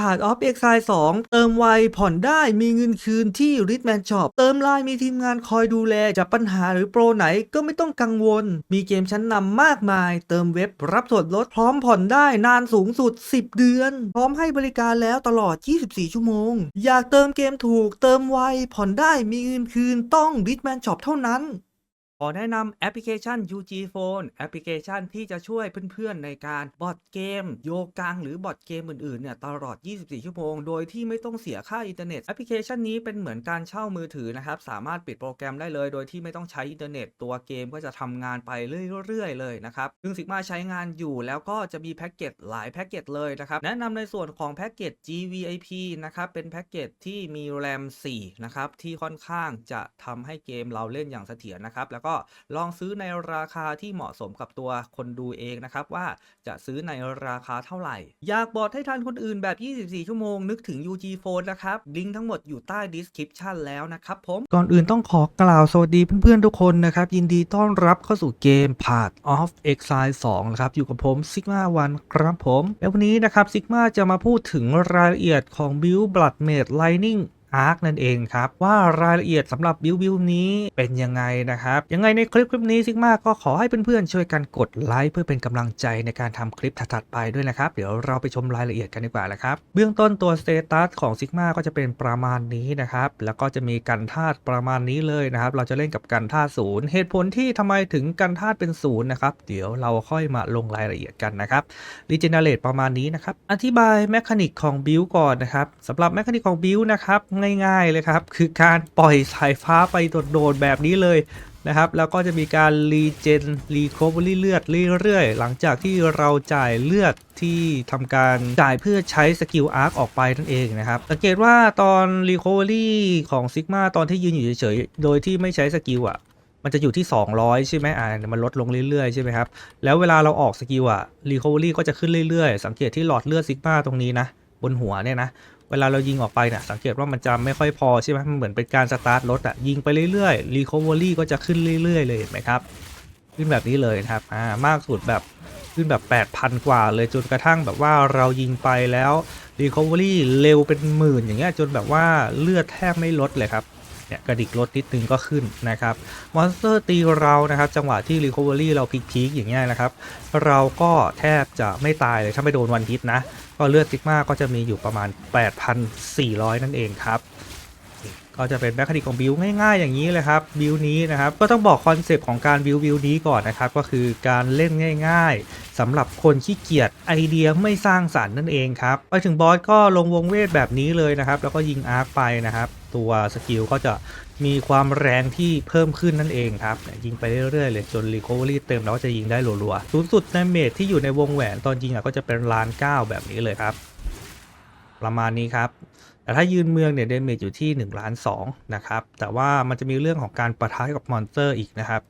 ผ่าน Off Exile 2 เติมไวผ่อนได้มีเงินคืนที่ Ritman Shop เติมไลน์มีทีมงานคอยดูแลจากปัญหาหรือโปรไหนก็ไม่ต้องกังวล มีเกมชั้นนำมากมาย เติมเว็บรับส่วนลดพร้อมผ่อนได้นานสูงสุด 10 เดือน พร้อมให้บริการแล้วตลอด 24 ชั่วโมง อยากเติมเกมถูก เติมไวผ่อนได้มีเงินคืนต้อง Ritman Shop เท่านั้น ขอแนะนำแอปพลิเคชัน UG Phone แอปพลิเคชันที่จะช่วยเพื่อนๆในการบอดเกม โยกังหรือบอดเกมอื่นๆเนี่ยตลอด 24 ชั่วโมง โดยที่ไม่ต้องเสียค่าอินเทอร์เน็ตแอปพลิเคชันนี้เป็นเหมือนการเช่ามือถือนะครับ สามารถปิดโปรแกรมได้เลย โดยที่ไม่ต้องใช้อินเทอร์เน็ตตัวเกมก็จะทำงานไปเรื่อยๆเลยนะครับซึ่ง Sigma ใช้งานอยู่แล้วก็จะมีแพ็กเกจหลายแพ็กเกจเลยนะครับแนะนำในส่วนของแพ็กเกจ GVIP นะครับเป็นแพ็กเกจที่มี RAM 4นะครับที่ค่อนข้างจะทำให้เกมเราเล่นอย่างเสถียรนะครับแล้วก็ลองซื้อในราคาที่เหมาะสมกับตัวคนดูเองนะครับว่าจะซื้อในราคาเท่าไหร่ อยากบอดให้ทันคนอื่นแบบ 24 ชั่วโมงนึกถึง UG Phone นะครับลิงก์ทั้งหมดอยู่ใต้ description แล้วนะครับผมก่อนอื่นต้องขอกล่าวสวัสดีเพื่อนๆทุกคนนะครับ ยินดีต้อนรับเข้าสู่เกม Path of Exile 2นะครับอยู่กับผม Sigma 1ครับผม แล้ววันนี้นะครับ Sigma จะมาพูดถึงรายละเอียดของ Build Blood Mage Lightning อาร์คนั่นเองครับ ว่ารายละเอียดสำหรับบิวบิวนี้เป็นยังไงนะครับ ยังไงในคลิปคลิปนี้ซิกมาก็ขอให้เพื่อนๆช่วยกันกดไลค์เพื่อเป็นกำลังใจในการทำคลิปถัดๆไปด้วยนะครับ เดี๋ยวเราไปชมรายละเอียดกันดีกว่าละครับ เบื้องต้นตัวสเตตัสของซิกมาก็จะเป็นประมาณนี้นะครับ แล้วก็จะมีกันธาตุประมาณนี้เลยนะครับ เราจะเล่นกับกันธาตุศูนย์เหตุผลที่ทำไมถึงกันธาตุเป็นศูนย์นะครับ เดี๋ยวเราค่อยมาลงรายละเอียดกันนะครับรีเจเนเรตประมาณนี้นะครับ อธิบายแมคานิกของบิวก่อนนะครับสำหรับแมคานิกของบิวนะครับง่าย ๆเลยครับ คือการปล่อยสายฟ้าไปโดดๆแบบนี้เลยนะครับ แล้วก็จะมีการรีเจนรีโคเวอรี่เลือดเรื่อยๆ หลังจากที่เราจ่ายเลือดที่ทำการจ่ายเพื่อใช้สกิลอาร์คออกไปนั่นเองนะครับ สังเกตว่าตอนรีโคเวอรี่ของซิกมาตอนที่ยืนอยู่เฉยๆ โดยที่ไม่ใช้สกิลอะมันจะอยู่ที่ 200 ใช่ไหมอ่ามันลดลงเรื่อยๆ ใช่ไหมครับ แล้วเวลาเราออกสกิลอะ recovery ก็จะขึ้นเรื่อยๆ สังเกตที่หลอดเลือดซิกมาตรงนี้นะ บนหัวเนี่ยนะ เวลาเรายิงออกไปเนี่ยสังเกตว่ามันจะไม่ค่อยพอใช่ไหมมันเหมือนเป็นการสตาร์ทรถอะยิงไปเรื่อยๆ recovery ก็จะขึ้นเรื่อยๆเลยเห็นไหมครับ ขึ้นแบบนี้เลยนะครับอ่ามากสุดแบบขึ้นแบบ 8,000 กว่าเลยจนกระทั่งแบบว่าเรายิงไปแล้ว recovery เร็วเป็นหมื่นอย่างเงี้ยจนแบบว่าเลือดแทบไม่ลดเลยครับเนี่ยกระดิกรถนิดนึงก็ขึ้นนะครับมอนสเตอร์ตีเรานะครับ จังหวะที่ Recovery เราพีคๆอย่างเงี้ยนะครับ เราก็แทบจะไม่ตายเลยถ้าไม่โดนวันฮิตนะ ก็เลือดซิกมาก็จะมีอยู่ประมาณ 8,400 นั่นเองครับ ก็จะเป็นแมคานิกของบิวง่ายๆ อย่างนี้เลยครับบิวนี้นะครับก็ต้องบอกคอนเซปต์ของการบิวบิวนี้ก่อนนะครับ ก็คือการเล่นง่ายๆสำหรับคนขี้เกียจไอเดียไม่สร้างสรรค์นั่นเองครับไปถึงบอสก็ลงวงเวทแบบนี้เลยนะครับ แล้วก็ยิงอาร์คไปนะครับ ตัวสกิลก็จะ มีความแรงที่เพิ่มขึ้นนั่นเองครับ ยิงไปเรื่อยๆเลยจนรีคอเวอรี่เต็มแล้วก็จะยิงได้รัวๆ สูงสุดในเมจที่อยู่ในวงแหวนตอนยิงอะก็จะเป็นล้านเก้าแบบนี้เลยครับ ประมาณนี้ครับ แต่ถ้ายืนเมืองเนี่ยเดเมจอยู่ที่1ล้าน2นะครับ แต่ว่ามันจะมีเรื่องของการประทะกับมอนสเตอร์อีกนะครับ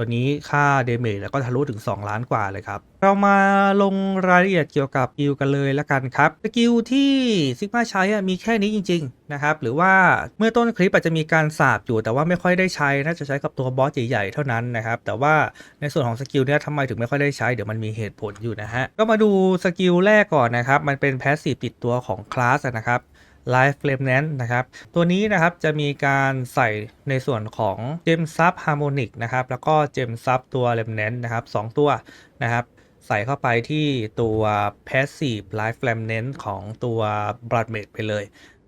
ตัวนี้ค่าเดเมจแล้วก็ทะลุถึง 2 ล้านกว่าเลยครับ เรามาลงรายละเอียดเกี่ยวกับสกิลกันเลยละกันครับ สกิลที่ซิกมาใช้มีแค่นี้จริง ๆ นะครับ หรือว่าเมื่อต้นคลิปอาจจะมีการสาบอยู่แต่ว่าไม่ค่อยได้ใช้ น่าจะใช้กับตัวบอสใหญ่ๆเท่านั้นนะครับ แต่ว่าในส่วนของสกิลเนี้ยทำไมถึงไม่ค่อยได้ใช้ เดี๋ยวมันมีเหตุผลอยู่นะฮะ ก็มาดูสกิลแรกก่อนนะครับ มันเป็นแพสซีฟติดตัวของคลาสนะครับ Live Remnant นะครับ ตัวนี้นะครับจะมีการใส่ในส่วนของเจมซับฮาร์โมนิกนะครับ แล้วก็เจมซับตัว Remnant นะครับสองตัวนะครับ ใส่เข้าไปที่ตัว Passive Live Remnant ของตัว Blood m a t e ไปเลย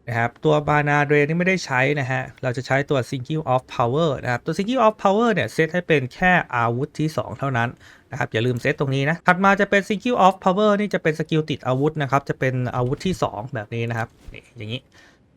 นะครับตัวบานาเดรนี่ไม่ได้ใช้นะฮะ เราจะใช้ตัว Single of Power นะครับ ตัว Single of Power เนี่ยเซตให้เป็นแค่อาวุธที่ 2 เท่านั้นนะครับ อย่าลืมเซตตรงนี้นะ ถัดมาจะเป็น Single of Power นี่จะเป็นสกิลติดอาวุธนะครับ จะเป็นอาวุธที่ 2 แบบนี้นะครับนี่อย่างนี้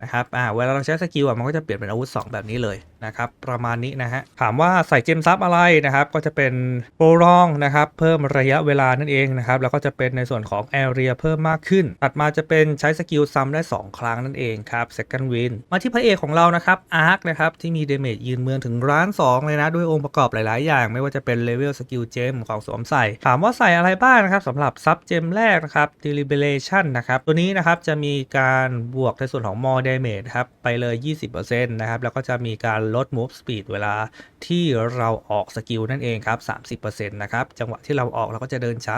นะครับอ่าเวลาเราใช้สกิลอะมันก็จะเปลี่ยนเป็นอาวุธ 2 แบบนี้เลยนะครับประมาณนี้นะฮะถามว่าใส่เจมซับอะไรนะครับก็จะเป็นโปรรองนะครับเพิ่มระยะเวลานั่นเองนะครับแล้วก็จะเป็นในส่วนของแอเรียเพิ่มมากขึ้น ถัดมาจะเป็นใช้สกิลซ้ำได้ 2 ครั้งนั่นเองครับ second win มาที่พระเอกของเรานะครับอาร์คนะครับที่มีเดเมจยืนเมืองถึงร้าน 2 เลยนะ ด้วยองค์ประกอบหลาย ๆ อย่าง ไม่ว่าจะเป็นเลเวลสกิลเจมของสวมใส่ ถามว่าใส่อะไรบ้างนะครับสำหรับซับเจมแรกนะครับ deliberation นะครับตัวนี้นะครับจะมีการบวกในส่วนของ more damage ครับไปเลย 20%นะครับแล้วก็จะมีการลด move speed เวลาที่เราออกสกิลนั่นเองครับ 30%นะครับจังหวะที่เราออกเราก็จะเดินช้า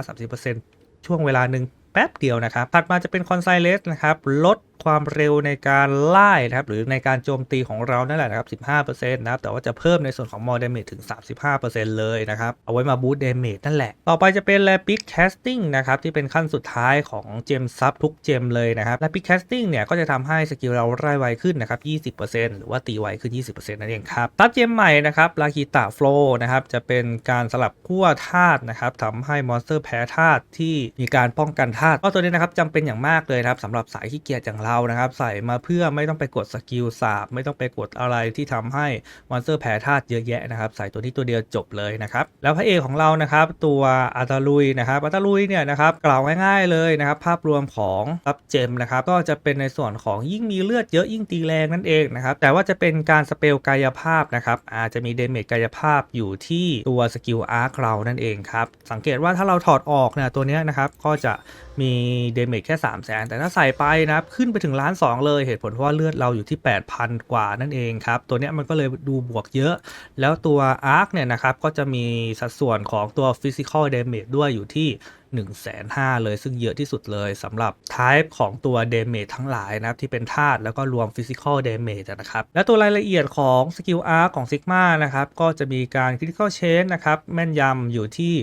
30%ช่วงเวลาหนึ่งแป๊บเดียวนะครับ ถัดมาจะเป็นคอนไซเลสนะครับ ลด ความเร็วในการไล่นะครับหรือในการโจมตีของเรานั่นแหละนะครับ 15%นะครับแต่ว่าจะเพิ่มในส่วนของ more damage ถึง 35%เลยนะครับ เอาไว้มาบูสต์ damage นั่นแหละ ต่อไปจะเป็น rapid casting นะครับที่เป็นขั้นสุดท้ายของเจมซับทุกเจมเลยนะครับ rapid casting เนี่ยก็จะทำให้สกิลเราไล่ไวขึ้นนะครับ 20%หรือว่าตีไวขึ้น 20%นั่นเองครับตัดเจมใหม่นะครับลาคิตะโฟลนะครับจะเป็นการสลับขั้วธาตุนะครับทำให้มอนสเตอร์แพ้ธาตุที่มีการป้องกันธาตุก็ตัวนี้นะครับจำเป็นอย่างมากเลยนะครับสำหรับสายขี้เกียจอย่างเรานะครับ ใส่มาเพื่อไม่ต้องไปกดสกิลสาบไม่ต้องไปกดอะไรที่ทำให้มอนสเตอร์แพ้ธาตุเยอะแยะนะครับ ใส่ตัวนี้ตัวเดียวจบเลยนะครับ แล้วพระเอกของเรานะครับ ตัวอาตาลุยนะครับอาตาลุยเนี่ยนะครับกล่าวง่ายๆเลยนะครับ ภาพรวมของรับเจมนะครับก็จะเป็นในส่วนของยิ่งมีเลือดเยอะยิ่งตีแรงนั่นเองนะครับแต่ว่าจะเป็นการสเปลกายภาพนะครับอาจจะมีเดเมจกายภาพอยู่ที่ตัวสกิลอาร์คเรานั่นเองครับสังเกตว่าถ้าเราถอดออกเนี่ยตัวเนี้ยนะครับก็จะมีเดเมจแค่3 0 0แสนแต่ถ้าใส่ไปนะครับขึ้นไปถึงล้าน2เลยเหตุผลเพราะว่าเลือดเราอยู่ที่ 8,000 กว่านั่นเองครับตัวเนี้ยมันก็เลยดูบวกเยอะ แล้วตัวอาร์คเนี่ยนะครับก็จะมีสัดส่วนของตัว Physical Damage ด้วยอยู่ที่1 5 0 0 0เลย ซึ่งเยอะที่สุดเลยสำหรับ type ของตัว damage ทั้งหลายนะครับที่เป็นธาตุแล้วก็รวม physical damage นะครับ และตัวรายละเอียดของ skill arc ของ Sigma นะครับ ก็จะมีการ critical change นะครับ แม่นยำอยู่ที่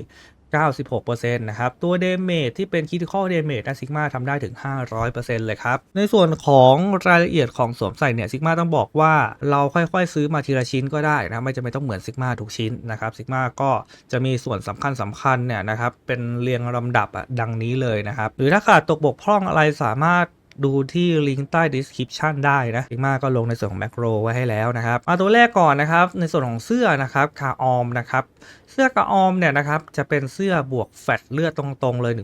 96%นะครับ ตัว damage ที่เป็น critical damage นะซิกมาทำได้ถึง 500%เลยครับ ในส่วนของรายละเอียดของสวมใส่เนี่ยซิกมาต้องบอกว่าเราค่อยๆ ซื้อมาทีละชิ้นก็ได้นะ ไม่จำเป็นต้องเหมือนซิกมาทุกชิ้นนะครับซิกมาก็จะมีส่วนสำคัญสำคัญเนี่ยนะครับเป็นเรียงลำดับอะดังนี้เลยนะครับ หรือถ้าขาดตกบกพร่องอะไรสามารถ ดูที่ลิงก์ใต้ description ได้นะอีกมาก็ลงในส่วนของแมกโรไว้ให้แล้วนะครับมาตัวแรกก่อนนะครับในส่วนของเสื้อนะครับคาออมนะครับเสื้อกาออมเนี่ยนะครับจะเป็นเสื้อบวกแฟตเลือดตรงๆเลย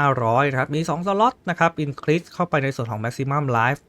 1,500นะครับมี2สล็อตนะครับอินคริสเข้าไปในส่วนของ maximum life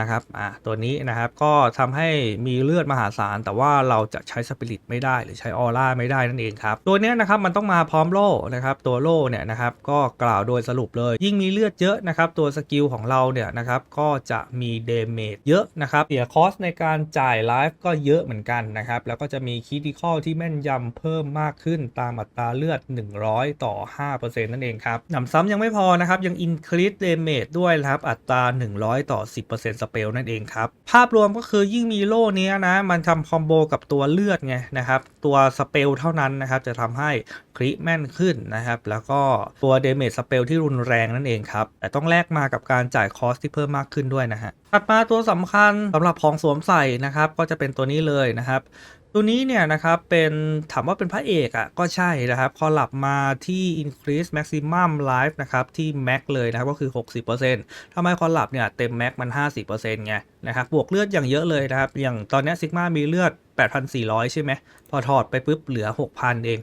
นะครับอ่าตัวนี้นะครับก็ทำให้มีเลือดมหาศาล แต่ว่าเราจะใช้สปิริตไม่ได้หรือใช้ออร่าไม่ได้นั่นเองครับ ตัวเนี้ยนะครับมันต้องมาพร้อมโล่นะครับ ตัวโล่เนี่ยนะครับก็กล่าวโดยสรุปเลย ยิ่งมีเลือดเยอะนะครับ ตัวสกิลของเราเนี่ยนะครับก็จะมีเดเมจเยอะนะครับเสียคอสในการจ่ายไลฟ์ก็เยอะเหมือนกันนะครับ แล้วก็จะมีคิดิคอลที่แม่นยำเพิ่มมากขึ้นตามอัตราเลือด 100 ต่อ 5%นั่นเองครับหนำซ้ำยังไม่พอนะครับยัง increase damage ด้วยนะครับอัตรา 100 ต่อ 10%สเปลนั่นเองครับ ภาพรวมก็คือยิ่งมีโล่นี้นะ มันทำคอมโบกับตัวเลือดไงนะครับ ตัวสเปลเท่านั้นนะครับ จะทำให้คริแม่นขึ้นนะครับ แล้วก็ตัวเดเมจสเปลที่รุนแรงนั่นเองครับ แต่ต้องแลกมากับการจ่ายคอสที่เพิ่มมากขึ้นด้วยนะฮะถัดมาตัวสำคัญสำหรับของสวมใส่นะครับ ก็จะเป็นตัวนี้เลยนะครับ ตัวนี้เนี่ยนะครับเป็นถามว่าเป็นพระเอกอะ่ะก็ใช่นะครับคอลับมาที่ increase maximum life นะครับที่ max เลยนะครับก็คือ 60%ทำไมคอลับเนี่ยเต็ม max มัน 50%ไงนะครับบวกเลือดอย่างเยอะเลยนะครับ อย่างตอนนี้ซิกมามีเลือด 8,400 ใช่ไหมพอถอดไปปุ๊บเหลือ 6,000 เอง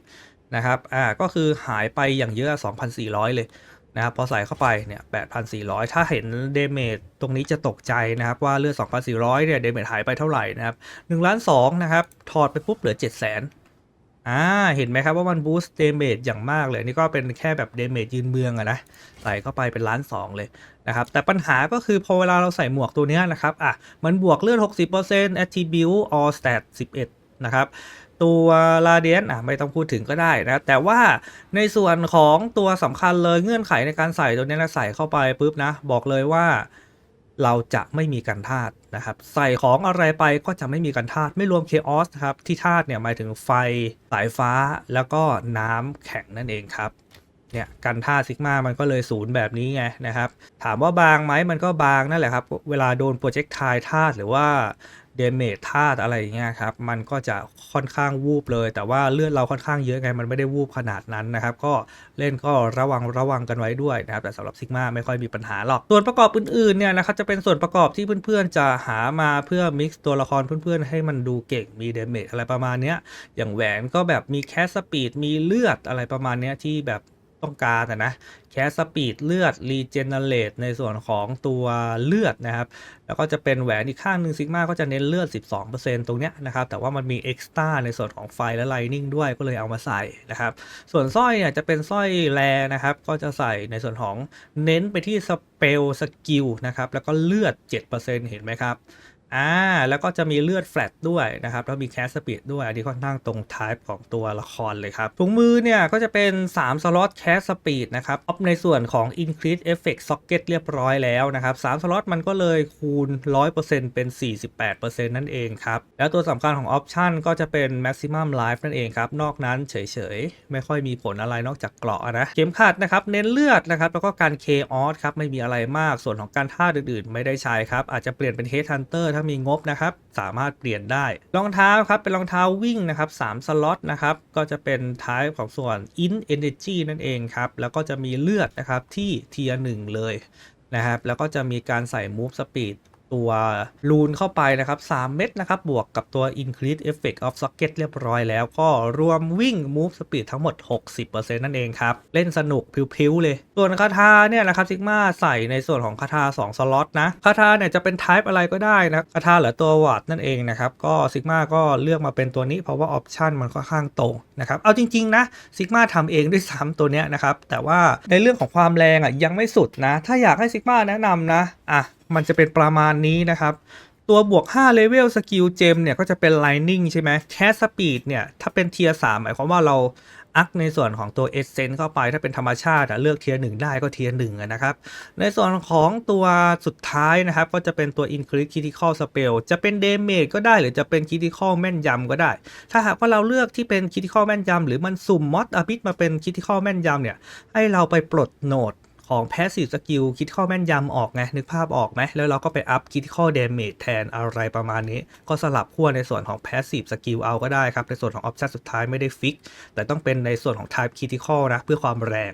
นะครับอ่าก็คือหายไปอย่างเยอะ 2,400 เลย นะครับพอใส่เข้าไปเนี่ย8,400 ถ้าเห็นเดเมจตรงนี้จะตกใจนะครับว่าเลือด 2,400 เนี่ยเดเมจหายไปเท่าไหร่นะครับ1ล้าน2นะครับ ถอดไปปุ๊บเหลือ 700,000อ่า เห็นไหมครับว่ามันบูสต์เดเมจอย่างมากเลย นี่ก็เป็นแค่แบบเดเมจยืนเมืองอะนะ ใส่เข้าไปเป็นล้าน2เลยนะครับ แต่ปัญหาก็คือพอเวลาเราใส่หมวกตัวนี้นะครับ อะ มันบวกเลือด 60% attribute all stat 11 นะครับ ตัวลาเดียนอะไม่ต้องพูดถึงก็ได้นะแต่ว่าในส่วนของตัวสำคัญเลยเงื่อนไขในการใส่ตัวนี้นะใส่เข้าไปปุ๊บนะ บอกเลยว่าเราจะไม่มีกันธาตุนะครับ ใส่ของอะไรไปก็จะไม่มีกันธาตุไม่รวมเคออสครับ ที่ธาตุเนี่ยหมายถึงไฟสายฟ้าแล้วก็น้ำแข็งนั่นเองครับเนี่ยกันธาตุซิกมามันก็เลยศูนย์แบบนี้ไงนะครับ ถามว่าบางไหมมันก็บางนั่นแหละครับ เวลาโดนโปรเจกต์ทายธาตุหรือว่า เดเมจธาตุอะไรอย่างเงี้ยครับ มันก็จะค่อนข้างวูบเลย แต่ว่าเลือดเราค่อนข้างเยอะไง มันไม่ได้วูบขนาดนั้นนะครับ ก็เล่นก็ระวังระวังกันไว้ด้วยนะครับ แต่สำหรับซิกมาไม่ค่อยมีปัญหาหรอก ส่วนประกอบอื่นๆเนี่ยนะครับ จะเป็นส่วนประกอบที่เพื่อนๆจะหามาเพื่อมิกซ์ตัวละครเพื่อนๆ ให้มันดูเก่ง มีเดเมจอะไรประมาณเนี้ย อย่างแหวนก็แบบมีแคสสปีด มีเลือดอะไรประมาณเนี้ยที่แบบ ต้องการนะแคสสปีดเลือดรีเจเนเรตในส่วนของตัวเลือดนะครับ แล้วก็จะเป็นแหวนอีกข้างหนึ่งซิกมาก็จะเน้นเลือด 12%ตรงเนี้ยนะครับ แต่ว่ามันมีเอ็กซ์ต้าในส่วนของไฟและไลนิ่งด้วยก็เลยเอามาใส่นะครับ ส่วนสร้อยเนี่ยจะเป็นสร้อยแรนะครับ ก็จะใส่ในส่วนของเน้นไปที่สเปลสกิลนะครับ แล้วก็เลือด 7%เห็นไหมครับ อ่าแล้วก็จะมีเลือดแฟลตด้วยนะครับ แล้วมีแคสสปีดด้วย อันนี้ค่อนข้างตรงไทป์ของตัวละครเลยครับถุงมือเนี่ยก็จะเป็น 3 สล็อตแคสสปีดนะครับออฟในส่วนของ Increase Effect Socket เรียบร้อยแล้วนะครับ3สล็อตมันก็เลยคูณ 100%เป็น 48%นั่นเองครับ แล้วตัวสำคัญของออปชันก็จะเป็น Maximum Life นั่นเองครับ นอกนั้นเฉยๆ ไม่ค่อยมีผลอะไรนอกจากเกราะนะ เข็มขัดนะครับเน้นเลือดนะครับแล้วก็การ Chaos ครับไม่มีอะไรมากส่วนของการท่าอื่นๆ ไม่ได้ใช้ครับอาจจะเปลี่ยนเป็น Head Hunter ามีงบนะครับ สามารถเปลี่ยนได้ รองเท้าครับเป็นรองเท้าวิ่งนะครับ3สล็อตนะครับ ก็จะเป็นท้ายของส่วน In Energy นั่นเองครับ แล้วก็จะมีเลือดนะครับที่เทียร์หนึ่งเลยนะครับ แล้วก็จะมีการใส่ Move Speed ตัวลูนเข้าไปนะครับ 3 เม็ดนะครับ บวกกับตัว Increase Effect of Socket เรียบร้อยแล้วก็รวมวิ่ง Move Speed ทั้งหมด 60%นั่นเองครับ เล่นสนุกพิ้วๆเลย ส่วนคาถาเนี่ยนะครับซิกมาใส่ในส่วนของคาถา2สล็อตนะคาถาเนี่ยจะเป็น Type อะไรก็ได้นะคาถาหรือตัววัดนั่นเองนะครับก็ซิกมาก็เลือกมาเป็นตัวนี้เพราะว่าออปชันมันค่อนข้างตรงนะครับเอาจริงๆนะซิกมาทำเองด้วยซ้ำตัวเนี้ยนะครับแต่ว่าในเรื่องของความแรงอะยังไม่สุดนะ ถ้าอยากให้ซิกมาแนะนำนะอะ มันจะเป็นประมาณนี้นะครับ ตัวบวก5เลเวลสกิลเจมเนี่ยก็จะเป็น Lightning ใช่ไหมแคสสปีดเนี่ย ถ้าเป็นเทียร์3หมายความว่าเราอัพในส่วนของตัว e s s e n c e เข้าไปถ้าเป็นธรรมชาติเลือกเทียร์1ได้ก็เทียร์1อะนะครับ ในส่วนของตัวสุดท้ายนะครับ ก็จะเป็นตัว Increase Critical Spell จะเป็น Damage ก็ได้หรือจะเป็น Critical แม่นยำก็ได้ ถ้าหากว่าเราเลือกที่เป็น Critical แม่นยำหรือมันสุ่มมอดอบิทมาเป็น Critical แม่นยำเนี่ยให้เราไปปลดโหนด ของ Passive Skill คิดข้อแม่นยำออกไง นึกภาพออกไหม แล้วเราก็ไปอัพคิดข้อ Damage แทนอะไรประมาณนี้ ก็สลับขั้วในส่วนของ Passive Skill เอาก็ได้ครับ ในส่วนของ Option สุดท้ายไม่ได้ฟิก แต่ต้องเป็นในส่วนของ Type Critical นะ เพื่อความแรง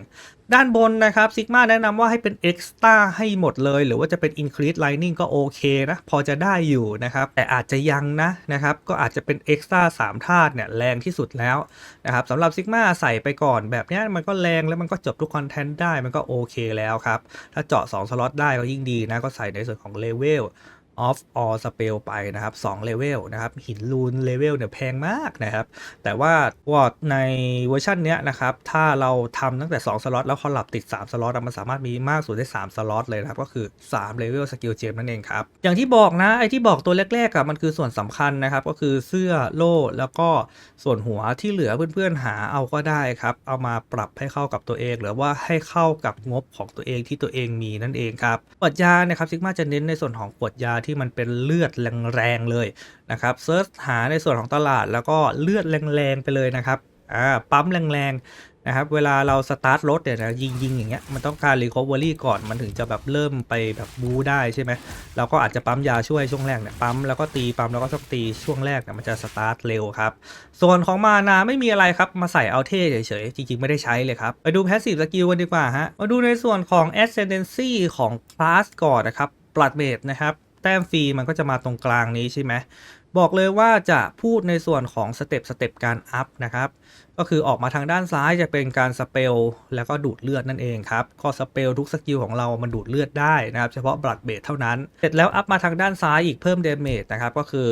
ด้านบนนะครับ Sigma แนะนำว่าให้เป็น Extra ให้หมดเลย หรือว่าจะเป็น Increase Lightning ก็โอเคนะ พอจะได้อยู่นะครับ แต่อาจจะยังนะนะครับ ก็อาจจะเป็น Extra 3ธาตุเนี่ยแรงที่สุดแล้วนะครับสำหรับ Sigma ใส่ไปก่อนแบบนี้มันก็แรงแล้วมันก็จบทุกคอนเทนต์ได้มันก็โอเคแล้วครับ ถ้าเจาะ 2 สล็อตได้ก็ยิ่งดีนะ ก็ใส่ในส่วนของ Level of all spell ไปนะครับ2 level นะครับ หินลูน level เนี่ยแพงมากนะครับ แต่ว่าวอร์ดในเวอร์ชันเนี้ยนะครับ ถ้าเราทำตั้งแต่ 2 สล็อตแล้วเขาหลับติด 3 สล็อตมันสามารถมีมากสุดได้ 3 สล็อตเลยนะครับ ก็คือ3 level skill gem นั่นเองครับ อย่างที่บอกนะ ไอที่บอกตัวแรกๆอะมันคือส่วนสำคัญนะครับ ก็คือเสื้อโล่แล้วก็ส่วนหัวที่เหลือเพื่อนๆหาเอาก็ได้ครับ เอามาปรับให้เข้ากับตัวเอง หรือว่าให้เข้ากับงบของตัวเองที่ตัวเองมีนั่นเองครับ ขวดยานะครับซิกมาจะเน้นในส่วนของขวดยาที่มันเป็นเลือดแรงๆเลยนะครับเซิร์ชหาในส่วนของตลาดแล้วก็เลือดแรงๆไปเลยนะครับอ่าปั๊มแรงๆนะครับเวลาเราสตาร์ทรถเนี่ยนะยิงยิงๆอย่างเงี้ยมันต้องการรีคอเวอรี่ก่อนมันถึงจะแบบเริ่มไปแบบบูได้ใช่ไหมเราก็อาจจะปั๊มยาช่วยช่วงแรกเนี่ยปั๊มแล้วก็ตีปั๊มแล้วก็ต้องตีช่วงแรกเนี่ยมันจะสตาร์ทเร็วครับส่วนของมานาไม่มีอะไรครับมาใส่เอาเท่เฉยๆจริงๆไม่ได้ใช้เลยครับไปดู Passive Skill กันดีกว่าฮะมาดูในส่วนของ Ascendancy ของคลาสก่อนนะครับปลัดเมดนะครับ แต้มฟรีมันก็จะมาตรงกลางนี้ใช่ไหมบอกเลยว่าจะพูดในส่วนของสเต็ปสเต็ปการอัพนะครับ ก็คือออกมาทางด้านซ้ายจะเป็นการสเปลแล้วก็ดูดเลือดนั่นเองครับก็สเปลทุกสกิลของเรามันดูดเลือดได้นะครับ เฉพาะบลัดเบสเท่านั้น เสร็จแล้วอัพมาทางด้านซ้ายอีกเพิ่มเดเมจนะครับก็คือ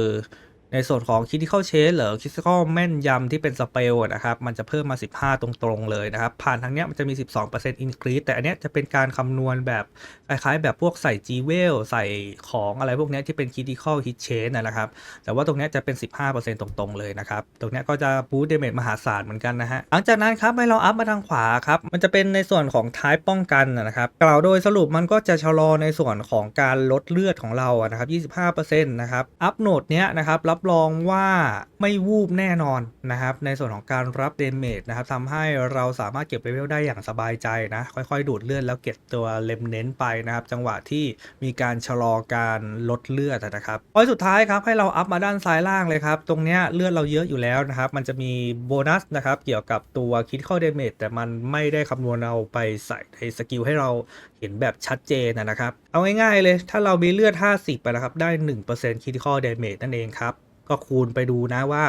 ในส่วนของ Critical Chase หรือ Critical แม่นยำที่เป็นสเปลนะครับ มันจะเพิ่มมา 15 ตรงๆ เลยนะครับ ผ่านทางเนี้ยมันจะมี 12% increase แต่อันเนี้ยจะเป็นการคำนวณแบบ คล้ายๆ แบบพวกใส่ g w e l ใส่ของอะไรพวกเนี้ยที่เป็น Critical Hit Chain นะนะครับ แต่ว่าตรงเนี้ยจะเป็น 15%ตรงๆ เลยนะครับ ตรงเนี้ยก็จะบูสต์เดเมจมหาศาลเหมือนกันนะฮะ หลังจากนั้นครับให้เราอัพมาทางขวาครับ มันจะเป็นในส่วนของ Type ป้องกันนะครับ กล่าวโดยสรุปมันก็จะชะลอในส่วนของการลดเลือดของเราอะนะครับ 25%นะครับ อัพโหนดเนี้ยนะครับรับรองว่าไม่วูบแน่นอนนะครับในส่วนของการรับเดเมจนะครับทำให้เราสามารถเก็บเลเวลได้อย่างสบายใจนะค่อยๆ ดูดเลือดแล้วเก็บตัวเลมเน้นไปนะครับจังหวะที่มีการชะลอการลดเลือดนะครับพอยสุดท้ายครับให้เราอัพมาด้านซ้ายล่างเลยครับตรงเนี้ยเลือดเราเยอะอยู่แล้วนะครับมันจะมีโบนัสนะครับเกี่ยวกับตัวคิดข้อเดเมจแต่มันไม่ได้คำนวณเอาไปใส่ในสกิลให้เราเห็นแบบชัดเจนนะนะครับ เอาง่ายๆเลย ถ้าเรามีเลือด 50ไปนะครับ ได้ 1% critical damage นั่นเองครับ ก็คูณไปดูนะว่า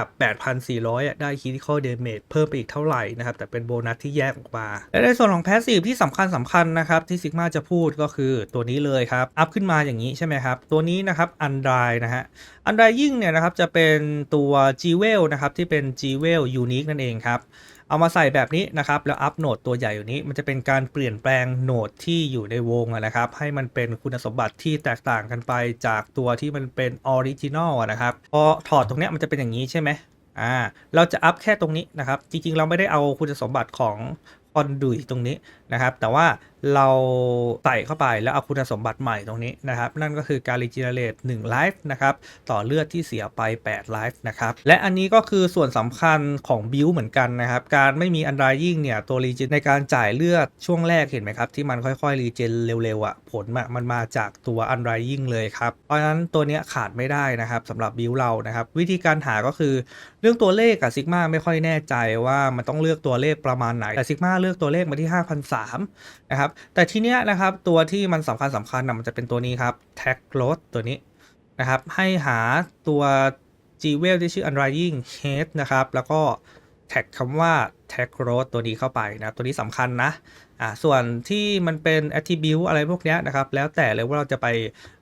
8,400อะได้ critical damage เพิ่มไปอีกเท่าไหร่นะครับ แต่เป็นโบนัสที่แยกออกมา และในส่วนของ passive ที่สำคัญสำคัญนะครับ ที่ซิกมาจะพูดก็คือตัวนี้เลยครับ อัพขึ้นมาอย่างนี้ใช่ไหมครับ ตัวนี้นะครับ อันดรายนะฮะ อันดายยิ่งเนี่ยนะครับ จะเป็นตัว g w e l นะครับ ที่เป็น g w e l Unique นั่นเองครับ เอามาใส่แบบนี้นะครับ แล้วอัพโหนดตัวใหญ่อยู่นี้ มันจะเป็นการเปลี่ยนแปลงโหนดที่อยู่ในวงนะครับ ให้มันเป็นคุณสมบัติที่แตกต่างกันไปจากตัวที่มันเป็นออริจินอลนะครับ พอถอดตรงนี้มันจะเป็นอย่างนี้ใช่ไหมอ่า เราจะอัพแค่ตรงนี้นะครับ จริงๆ เราไม่ได้เอาคุณสมบัติของคอนดุยตรงนี้นะครับ แต่ว่าเราใส่เข้าไปแล้วเอาคุณสมบัติใหม่ตรงนี้นะครับ นั่นก็คือการรีเจเนเรต1ไลฟ์นะครับต่อเลือดที่เสียไป8ไลฟ์นะครับ และอันนี้ก็คือส่วนสำคัญของบิลเหมือนกันนะครับ การไม่มีอันดรายยิ่งเนี่ยตัวรีเจนในการจ่ายเลือดช่วงแรกเห็นไหมครับ ที่มันค่อยๆรีเจนเร็วๆอะ่ะผลมันมาจากตัวอันดรายยิ่งเลยครับ เพราะฉะนั้นตัวเนี้ยขาดไม่ได้นะครับสำหรับบิลเรานะครับ วิธีการหาก็คือเรื่องตัวเลขอะซิกมาไม่ค่อยแน่ใจว่ามันต้องเลือกตัวเลขประมาณไหนแต่ซิกมาเลือกตัวเลขมาที่3นะครับแต่ทีเนี้ยนะครับตัวที่มันสำคัญสำคัญนะมันจะเป็นตัวนี้ครับ tag road ตัวนี้นะครับให้หาตัว g w e l ที่ชื่อ unrying head นะครับแล้วก็แท็กคำว่า tag road ตัวนี้เข้าไปนะตัวนี้สำคัญนะ อ่าส่วนที่มันเป็น attribute อะไรพวกนี้นะครับ แล้วแต่เลยว่าเราจะไป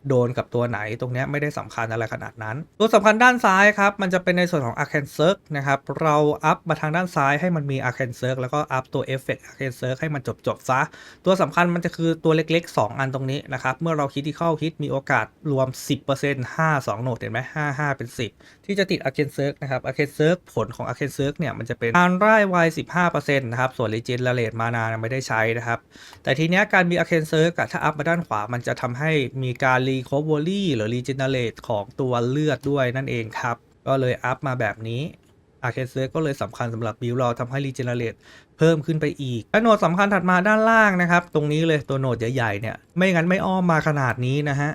โดนกับตัวไหนตรงนี้ไม่ได้สำคัญอะไรขนาดนั้น ตัวสำคัญด้านซ้ายครับ มันจะเป็นในส่วนของ arcane circ นะครับ เราอัพมาทางด้านซ้ายให้มันมี arcane circ แล้วก็อัพตัว effect arcane circ ให้มันจบจบๆซะ ตัวสำคัญมันจะคือตัวเล็กๆ 2 อันตรงนี้นะครับ เมื่อเราคิดที่เข้าคิดมีโอกาสรวม 10% 5 2โหนดเห็นไหม5 5 เป็น 10 ที่จะติด arcane circ นะครับ arcane circ ผลของ arcane circ เนี่ยมันจะเป็นการไล่ไว15%นะครับส่วน regenerate มานาไม่ได้ใช้นะครับ แต่ทีเนี้ยการมี Arcane Circ อะถ้าอัพมาด้านขวา มันจะทำให้มีการ Recovery หรือ Regenerate ของตัวเลือดด้วยนั่นเองครับ ก็เลยอัพมาแบบนี้ Arcane Circ ก็เลยสำคัญสำหรับบิวเราทำให้รีเจเนเรตเพิ่มขึ้นไปอีกและโหนดสำคัญถัดมาด้านล่างนะครับ ตรงนี้เลยตัวโหนดใหญ่ๆเนี่ย ไม่งั้นไม่อ้อมมาขนาดนี้นะฮะ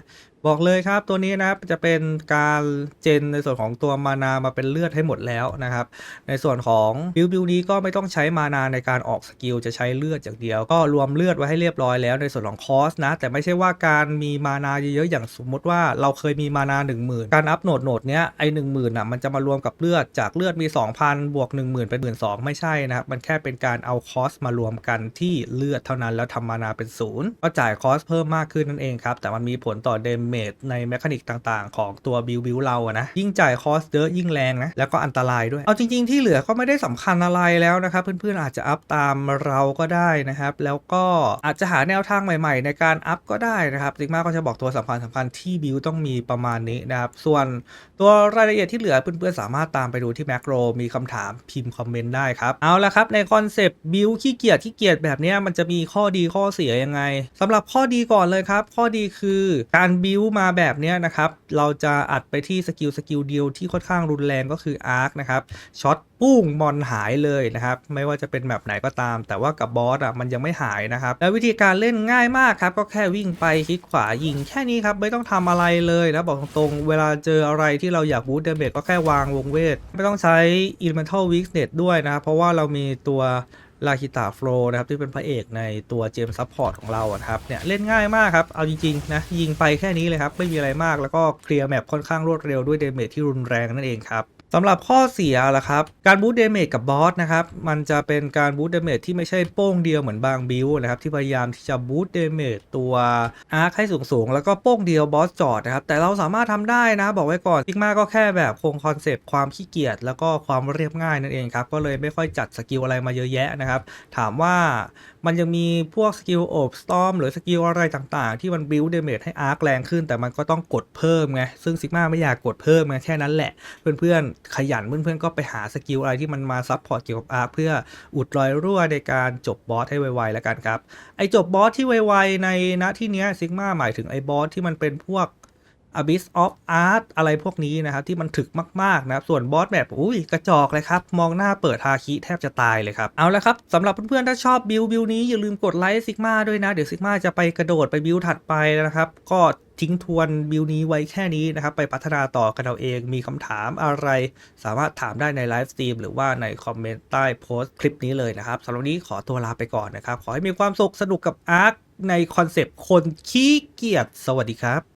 บอกเลยครับตัวนี้นะครับจะเป็นการเจนในส่วนของตัวมานามาเป็นเลือดให้หมดแล้วนะครับ ในส่วนของบิลบิลนี้ก็ไม่ต้องใช้มานาในการออกสกิลจะใช้เลือดอย่างเดียว ก็รวมเลือดไว้ให้เรียบร้อยแล้วในส่วนของคอสนะ แต่ไม่ใช่ว่าการมีมานาเยอะๆอย่างสมมติว่าเราเคยมีมานา1 0,000 การอัพโหนดโหนดเนี้ยไอหนึ่งหมื่นอะมันจะมารวมกับเลือดจากเลือดมี 2,000 บวก 1 0,000 เป็น1 2 0 0 0ไม่ใช่นะครับมันแค่เป็นการเอาคอสมารวมกันที่เลือดเท่านั้นแล้วทำมานาเป็นศูนย์ก็จ่ายคอสเพิ่มมากขึ้นนั่นเองครับแต่มันมีผลต่อเดเมจในแมคานิกต่างๆ ของตัวบิลบิลเราอะนะ ยิ่งจ่ายคอสเยอะยิ่งแรงนะ แล้วก็อันตรายด้วย เอาจริงๆที่เหลือก็ไม่ได้สำคัญอะไรแล้วนะครับ เพื่อนๆอาจจะอัพตามเราก็ได้นะครับ แล้วก็อาจจะหาแนวทางใหม่ๆ ในการอัพก็ได้นะครับซิกมาก็จะบอกตัวสำคัญสำคัญที่บิลต้องมีประมาณนี้นะครับ ส่วนตัวรายละเอียดที่เหลือเพื่อนๆสามารถตามไปดูที่แมคโรมีคำถามพิมพ์คอมเมนต์ได้ครับ เอาละครับในคอนเซปต์บิลขี้เกียจขี้เกียจแบบนี้มันจะมีข้อดีข้อเสียยังไงสำหรับข้อดีก่อนเลยครับ ข้อดีคือการบิลมาแบบนี้นะครับ เราจะอัดไปที่สกิลสกิลเดียวที่ค่อนข้างรุนแรงก็คืออาร์คนะครับ ช็อตปุ้งมอนหายเลยนะครับ ไม่ว่าจะเป็นแบบไหนก็ตาม แต่ว่ากับบอสอะมันยังไม่หายนะครับ แล้ววิธีการเล่นง่ายมากครับ ก็แค่วิ่งไปคลิกขวายิงแค่นี้ครับ ไม่ต้องทำอะไรเลยนะบอกตรงๆ เวลาเจออะไรที่เราอยากบูสต์เดเมจก็แค่วางวงเวท ไม่ต้องใช้ elemental weakness ด้วยนะครับเพราะว่าเรามีตัว ลาคิตาโฟลนะครับที่เป็นพระเอกในตัวเจมส์ซับพอร์ตของเราครับเนี่ยเล่นง่ายมากครับ เอาจริงๆนะยิงไปแค่นี้เลยครับ ไม่มีอะไรมากแล้วก็เคลียร์แมปค่อนข้างรวดเร็วด้วยเดเมจที่รุนแรงนั่นเองครับ สำหรับข้อเสียล่ะครับ การบูตเดเมจกับบอสนะครับ มันจะเป็นการบูตเดเมจที่ไม่ใช่โป้งเดียวเหมือนบางบิลนะครับ ที่พยายามที่จะบูตเดเมจตัวอาร์คให้สูงๆ แล้วก็โป้งเดียวบอสจอดนะครับ แต่เราสามารถทำได้นะ บอกไว้ก่อนซิกมาก็แค่แบบคงคอนเซปต์ความขี้เกียจแล้วก็ความเรียบง่ายนั่นเองครับ ก็เลยไม่ค่อยจัดสกิลอะไรมาเยอะแยะนะครับ ถามว่า มันยังมีพวกสกิลโอบสตอมหรือสกิลอะไรต่างๆ ที่มันบิ l เดเมจให้อาร์คแรงขึ้น แต่มันก็ต้องกดเพิ่มไง ซึ่งซิกมาไม่อยากกดเพิ่มไงแค่นั้นแหละ เพื่อนๆ ขยันเพื่อนๆ ก็ไปหาสกิลอะไรที่มันมาซับพอร์ตเกี่ยวกับอาร์คเพื่ออุดรอยรั่วในการจบบอสให้ไวๆแล้วกันครับ ไอ้จบบอสที่ไวๆในณที่เนี้ยซิกมาหมายถึงไอ้บอสที่มันเป็นพวก Abyss of Art อะไรพวกนี้นะครับ ที่มันถึกมากๆนะครับ ส่วนบอสแบบอุ้ยกระจอกเลยครับ มองหน้าเปิดฮาคิแทบจะตายเลยครับ เอาละครับสำหรับเพื่อนๆ ถ้าชอบบิลบิลนี้อย่าลืมกดไลค์ซิกมาด้วยนะ เดี๋ยวซิกมาจะไปกระโดดไปบิลถัดไปนะครับ ก็ทิ้งทวนบิลนี้ไว้แค่นี้นะครับ ไปพัฒนาต่อกันเอาเองมีคำถามอะไร สามารถถามได้ในไลฟ์สตรีมหรือว่าในคอมเมนต์ใต้โพสต์คลิปนี้เลยนะครับสำหรับนนี้ขอตัวลาไปก่อนนะครับ ขอให้มีความสุขสนุกกับอาร์คในคอนเซปต์คนขี้เกียจสวัสดีครับ